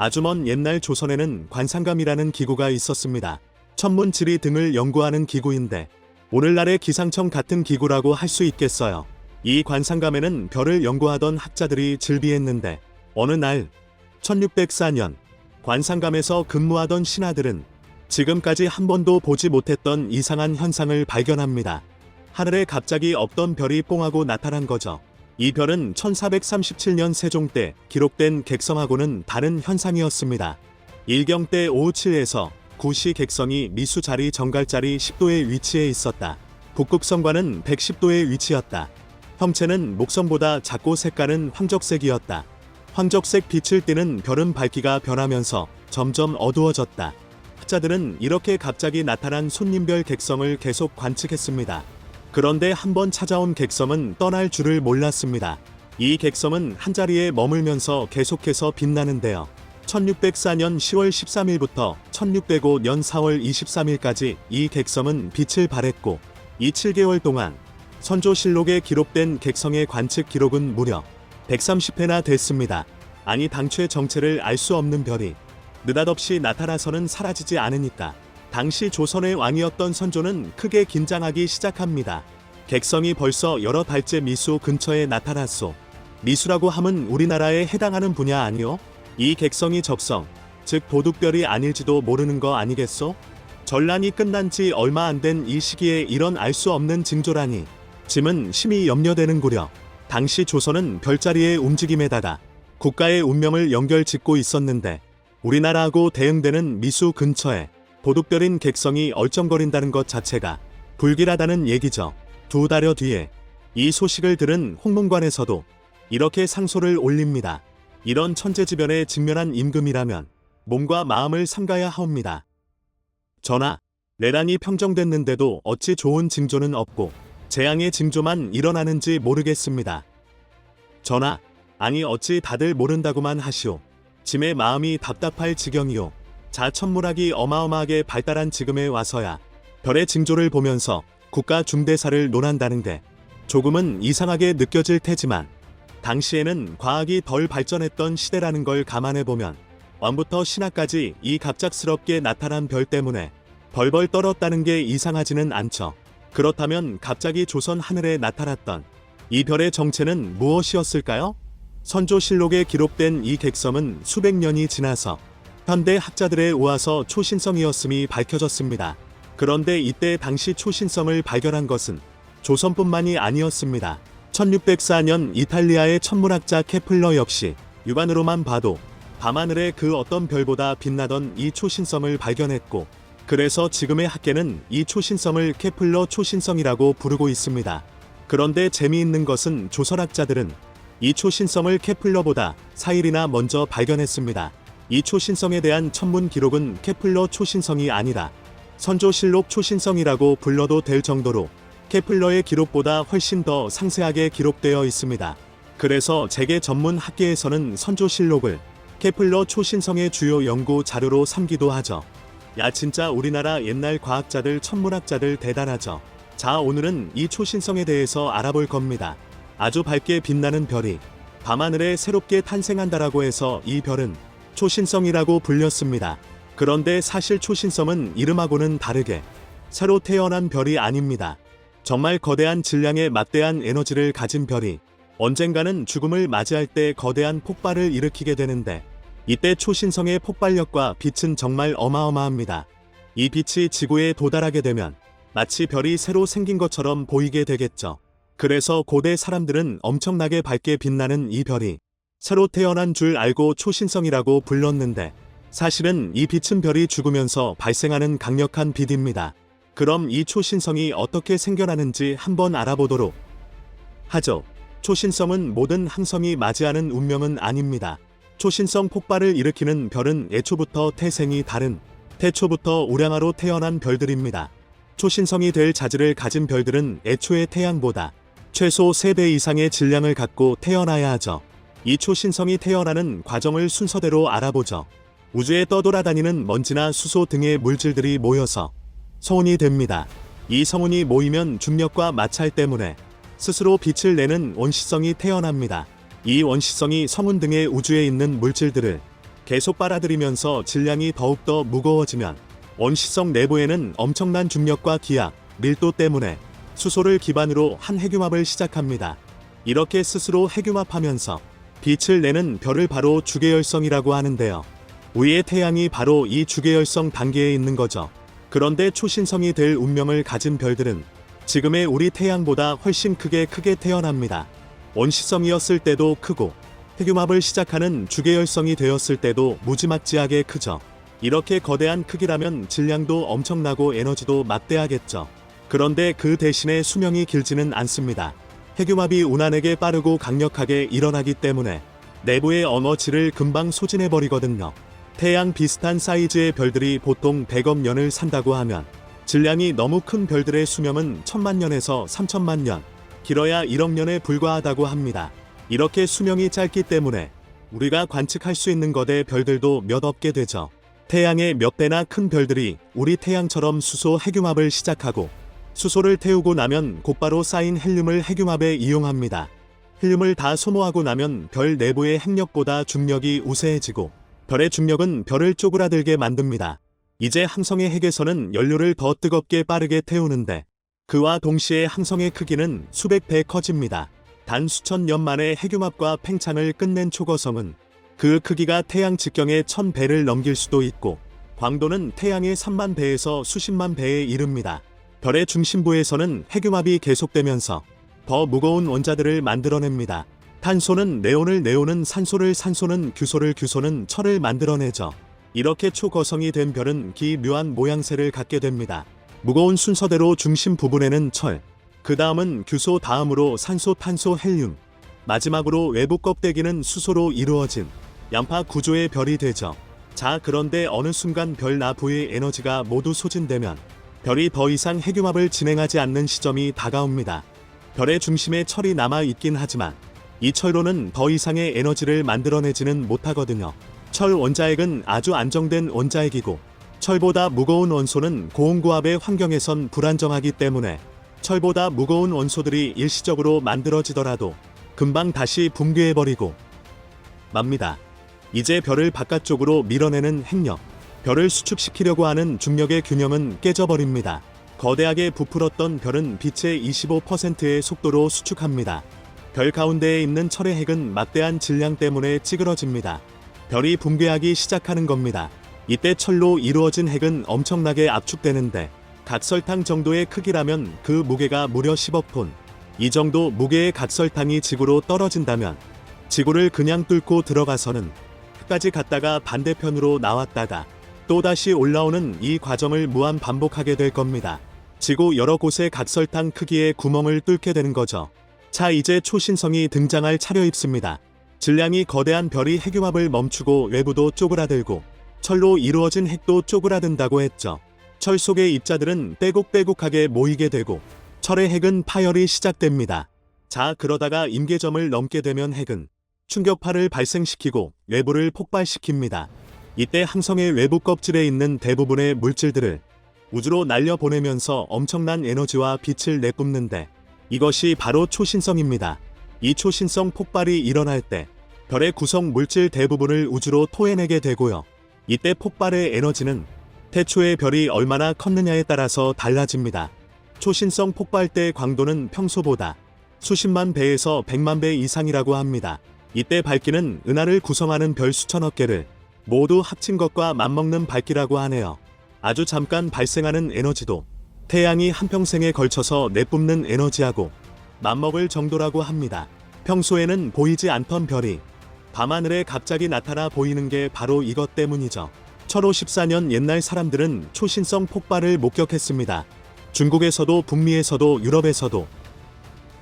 아주 먼 옛날 조선에는 관상감이라는 기구가 있었습니다. 천문 지리 등을 연구하는 기구인데 오늘날의 기상청 같은 기구라고 할 수 있겠어요. 이 관상감에는 별을 연구하던 학자들이 즐비했는데 어느 날 1604년 관상감에서 근무하던 신하들은 지금까지 한 번도 보지 못했던 이상한 현상을 발견합니다. 하늘에 갑자기 없던 별이 뽕하고 나타난 거죠. 이 별은 1437년 세종 때 기록된 객성하고는 다른 현상이었습니다. 일경 때 오후 7에서 9시 객성이 미수 자리 정갈 자리 10도에 위치해 있었다. 북극성과는 110도에 위치했다. 형체는 목성보다 작고 색깔은 황적색이었다. 황적색 빛을 띠는 별은 밝기가 변하면서 점점 어두워졌다. 학자들은 이렇게 갑자기 나타난 손님별 객성을 계속 관측했습니다. 그런데 한번 찾아온 객성은 떠날 줄을 몰랐습니다. 이 객성은 한자리에 머물면서 계속해서 빛나는데요. 1604년 10월 13일부터 1605년 4월 23일까지 이 객성은 빛을 발했고 이 7개월 동안 선조실록에 기록된 객성의 관측 기록은 무려 130회나 됐습니다. 아니 당최 정체를 알 수 없는 별이 느닷없이 나타나서는 사라지지 않으니까 당시 조선의 왕이었던 선조는 크게 긴장하기 시작합니다. 객성이 벌써 여러 달째 미수 근처에 나타났소. 미수라고 함은 우리나라에 해당하는 분야 아니요? 이 객성이 적성, 즉 도둑별이 아닐지도 모르는 거 아니겠소? 전란이 끝난 지 얼마 안 된 이 시기에 이런 알 수 없는 징조라니 짐은 심히 염려되는구려. 당시 조선은 별자리의 움직임에다가 국가의 운명을 연결짓고 있었는데 우리나라하고 대응되는 미수 근처에 도둑별인 객성이 얼쩡거린다는 것 자체가 불길하다는 얘기죠. 두 달여 뒤에 이 소식을 들은 홍문관에서도 이렇게 상소를 올립니다. 이런 천재지변에 직면한 임금이라면 몸과 마음을 삼가야 하옵니다. 전하, 내란이 평정됐는데도 어찌 좋은 징조는 없고 재앙의 징조만 일어나는지 모르겠습니다. 전하, 아니 어찌 다들 모른다고만 하시오. 짐의 마음이 답답할 지경이오. 자천문학이 어마어마하게 발달한 지금에 와서야 별의 징조를 보면서 국가 중대사를 논한다는 게 조금은 이상하게 느껴질 테지만 당시에는 과학이 덜 발전했던 시대라는 걸 감안해 보면 왕부터 신하까지 이 갑작스럽게 나타난 별 때문에 벌벌 떨었다는 게 이상하지는 않죠. 그렇다면 갑자기 조선 하늘에 나타났던 이 별의 정체는 무엇이었을까요? 선조실록에 기록된 이 객섬은 수백 년이 지나서 현대 학자들에 의와서 초신성이었음이 밝혀졌습니다. 그런데 이때 당시 초신성을 발견한 것은 조선뿐만이 아니었습니다. 1604년 이탈리아의 천문학자 케플러 역시 육안으로만 봐도 밤하늘의 그 어떤 별보다 빛나던 이 초신성을 발견했고 그래서 지금의 학계는 이 초신성을 케플러 초신성이라고 부르고 있습니다. 그런데 재미있는 것은 조선학자들은 이 초신성을 케플러보다 4일이나 먼저 발견했습니다. 이 초신성에 대한 천문 기록은 케플러 초신성이 아니라 선조실록 초신성이라고 불러도 될 정도로 케플러의 기록보다 훨씬 더 상세하게 기록되어 있습니다. 그래서 재계 전문 학계에서는 선조실록을 케플러 초신성의 주요 연구 자료로 삼기도 하죠. 야 진짜 우리나라 옛날 과학자들 천문학자들 대단하죠. 자 오늘은 이 초신성에 대해서 알아볼 겁니다. 아주 밝게 빛나는 별이 밤하늘에 새롭게 탄생한다라고 해서 이 별은 초신성이라고 불렸습니다. 그런데 사실 초신성은 이름하고는 다르게 새로 태어난 별이 아닙니다. 정말 거대한 질량의 막대한 에너지를 가진 별이 언젠가는 죽음을 맞이할 때 거대한 폭발을 일으키게 되는데 이때 초신성의 폭발력과 빛은 정말 어마어마합니다. 이 빛이 지구에 도달하게 되면 마치 별이 새로 생긴 것처럼 보이게 되겠죠. 그래서 고대 사람들은 엄청나게 밝게 빛나는 이 별이 새로 태어난 줄 알고 초신성이라고 불렀는데 사실은 이 빛은 별이 죽으면서 발생하는 강력한 빛입니다. 그럼 이 초신성이 어떻게 생겨나는지 한번 알아보도록 하죠. 초신성은 모든 항성이 맞이하는 운명은 아닙니다. 초신성 폭발을 일으키는 별은 애초부터 태생이 다른 태초부터 우량아로 태어난 별들입니다. 초신성이 될 자질을 가진 별들은 애초의 태양보다 최소 3배 이상의 질량을 갖고 태어나야 하죠. 이 초신성이 태어나는 과정을 순서대로 알아보죠. 우주에 떠돌아다니는 먼지나 수소 등의 물질들이 모여서 성운이 됩니다. 이 성운이 모이면 중력과 마찰 때문에 스스로 빛을 내는 원시성이 태어납니다. 이 원시성이 성운 등의 우주에 있는 물질들을 계속 빨아들이면서 질량이 더욱더 무거워지면 원시성 내부에는 엄청난 중력과 기압, 밀도 때문에 수소를 기반으로 한 핵융합을 시작합니다. 이렇게 스스로 핵융합하면서 빛을 내는 별을 바로 주계열성이라고 하는데요. 우리의 태양이 바로 이 주계열성 단계에 있는 거죠. 그런데 초신성이 될 운명을 가진 별들은 지금의 우리 태양보다 훨씬 크게 크게 태어납니다. 원시성이었을 때도 크고 핵융합을 시작하는 주계열성이 되었을 때도 무지막지하게 크죠. 이렇게 거대한 크기라면 질량도 엄청나고 에너지도 막대하겠죠. 그런데 그 대신에 수명이 길지는 않습니다. 핵융합이 운한에게 빠르고 강력하게 일어나기 때문에 내부의 에너지를 금방 소진해버리거든요. 태양 비슷한 사이즈의 별들이 보통 100억 년을 산다고 하면 질량이 너무 큰 별들의 수명은 천만 년에서 3천만 년, 길어야 1억 년에 불과하다고 합니다. 이렇게 수명이 짧기 때문에 우리가 관측할 수 있는 거대 별들도 몇 없게 되죠. 태양의 몇 배나 큰 별들이 우리 태양처럼 수소 핵융합을 시작하고 수소를 태우고 나면 곧바로 쌓인 헬륨을 핵융합에 이용합니다. 헬륨을 다 소모하고 나면 별 내부의 핵력보다 중력이 우세해지고 별의 중력은 별을 쪼그라들게 만듭니다. 이제 항성의 핵에서는 연료를 더 뜨겁게 빠르게 태우는데 그와 동시에 항성의 크기는 수백 배 커집니다. 단 수천 년 만에 핵융합과 팽창을 끝낸 초거성은 그 크기가 태양 직경의 천 배를 넘길 수도 있고 광도는 태양의 3만 배에서 수십만 배에 이릅니다. 별의 중심부에서는 핵융합이 계속되면서 더 무거운 원자들을 만들어냅니다. 탄소는 네온을 네온은 산소를 산소는 규소를 규소는 철을 만들어내죠. 이렇게 초거성이 된 별은 기묘한 모양새를 갖게 됩니다. 무거운 순서대로 중심 부분에는 철, 그 다음은 규소 다음으로 산소 탄소 헬륨, 마지막으로 외부 껍데기는 수소로 이루어진 양파 구조의 별이 되죠. 자 그런데 어느 순간 별 나부의 에너지가 모두 소진되면 별이 더 이상 핵융합을 진행하지 않는 시점이 다가옵니다. 별의 중심에 철이 남아 있긴 하지만 이 철로는 더 이상의 에너지를 만들어내지는 못하거든요. 철 원자핵은 아주 안정된 원자핵이고 철보다 무거운 원소는 고온고압의 환경에선 불안정하기 때문에 철보다 무거운 원소들이 일시적으로 만들어지더라도 금방 다시 붕괴해버리고 맙니다. 이제 별을 바깥쪽으로 밀어내는 핵력, 별을 수축시키려고 하는 중력의 균형은 깨져버립니다. 거대하게 부풀었던 별은 빛의 25%의 속도로 수축합니다. 별 가운데에 있는 철의 핵은 막대한 질량 때문에 찌그러집니다. 별이 붕괴하기 시작하는 겁니다. 이때 철로 이루어진 핵은 엄청나게 압축되는데 각설탕 정도의 크기라면 그 무게가 무려 10억 톤. 이 정도 무게의 각설탕이 지구로 떨어진다면 지구를 그냥 뚫고 들어가서는 끝까지 갔다가 반대편으로 나왔다가 또다시 올라오는 이 과정을 무한 반복하게 될 겁니다. 지구 여러 곳에 각설탕 크기의 구멍을 뚫게 되는 거죠. 자, 이제 초신성이 등장할 차려입습니다. 질량이 거대한 별이 핵융합을 멈추고 외부도 쪼그라들고 철로 이루어진 핵도 쪼그라든다고 했죠. 철 속의 입자들은 빼곡빼곡하게 모이게 되고 철의 핵은 파열이 시작됩니다. 자, 그러다가 임계점을 넘게 되면 핵은 충격파를 발생시키고 외부를 폭발시킵니다. 이때 항성의 외부 껍질에 있는 대부분의 물질들을 우주로 날려보내면서 엄청난 에너지와 빛을 내뿜는데 이것이 바로 초신성입니다. 이 초신성 폭발이 일어날 때 별의 구성 물질 대부분을 우주로 토해내게 되고요. 이때 폭발의 에너지는 태초의 별이 얼마나 컸느냐에 따라서 달라집니다. 초신성 폭발 때 광도는 평소보다 수십만 배에서 백만 배 이상이라고 합니다. 이때 밝기는 은하를 구성하는 별 수천억 개를 모두 합친 것과 맞먹는 밝기라고 하네요. 아주 잠깐 발생하는 에너지도 태양이 한평생에 걸쳐서 내뿜는 에너지하고 맞먹을 정도라고 합니다. 평소에는 보이지 않던 별이 밤하늘에 갑자기 나타나 보이는 게 바로 이것 때문이죠. 1054년 옛날 사람들은 초신성 폭발을 목격했습니다. 중국에서도 북미에서도 유럽에서도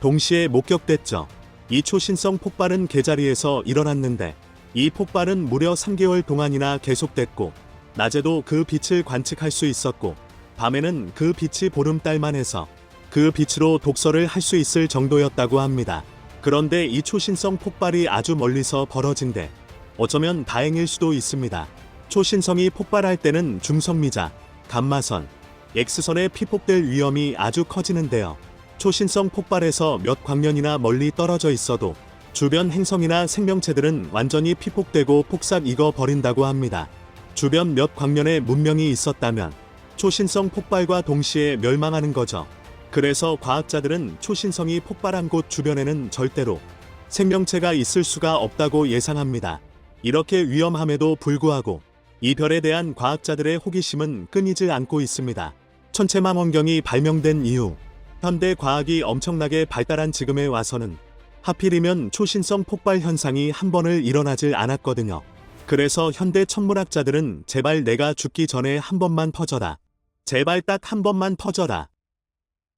동시에 목격됐죠. 이 초신성 폭발은 개자리에서 일어났는데 이 폭발은 무려 3개월 동안이나 계속됐고 낮에도 그 빛을 관측할 수 있었고 밤에는 그 빛이 보름달만 해서 그 빛으로 독서를 할 수 있을 정도였다고 합니다. 그런데 이 초신성 폭발이 아주 멀리서 벌어진데 어쩌면 다행일 수도 있습니다. 초신성이 폭발할 때는 중성미자, 감마선, X선에 피폭될 위험이 아주 커지는데요. 초신성 폭발에서 몇 광년이나 멀리 떨어져 있어도 주변 행성이나 생명체들은 완전히 피폭되고 폭삭 익어 버린다고 합니다. 주변 몇 광년의 문명이 있었다면 초신성 폭발과 동시에 멸망하는 거죠. 그래서 과학자들은 초신성이 폭발한 곳 주변에는 절대로 생명체가 있을 수가 없다고 예상합니다. 이렇게 위험함에도 불구하고 이 별에 대한 과학자들의 호기심은 끊이질 않고 있습니다. 천체망 원경이 발명된 이후 현대 과학이 엄청나게 발달한 지금에 와서는 하필이면 초신성 폭발 현상이 한 번을 일어나질 않았거든요. 그래서 현대 천문학자들은 제발 내가 죽기 전에 한 번만 퍼져라. 제발 딱 한 번만 퍼져라.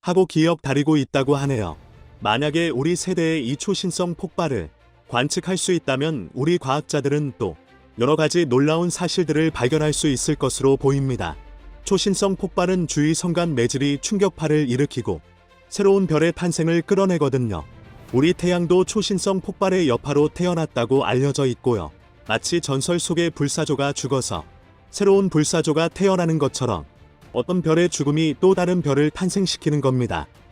하고 기억 다리고 있다고 하네요. 만약에 우리 세대의 이 초신성 폭발을 관측할 수 있다면 우리 과학자들은 또 여러 가지 놀라운 사실들을 발견할 수 있을 것으로 보입니다. 초신성 폭발은 주위 성간 매질이 충격파를 일으키고 새로운 별의 탄생을 끌어내거든요. 우리 태양도 초신성 폭발의 여파로 태어났다고 알려져 있고요. 마치 전설 속의 불사조가 죽어서 새로운 불사조가 태어나는 것처럼 어떤 별의 죽음이 또 다른 별을 탄생시키는 겁니다.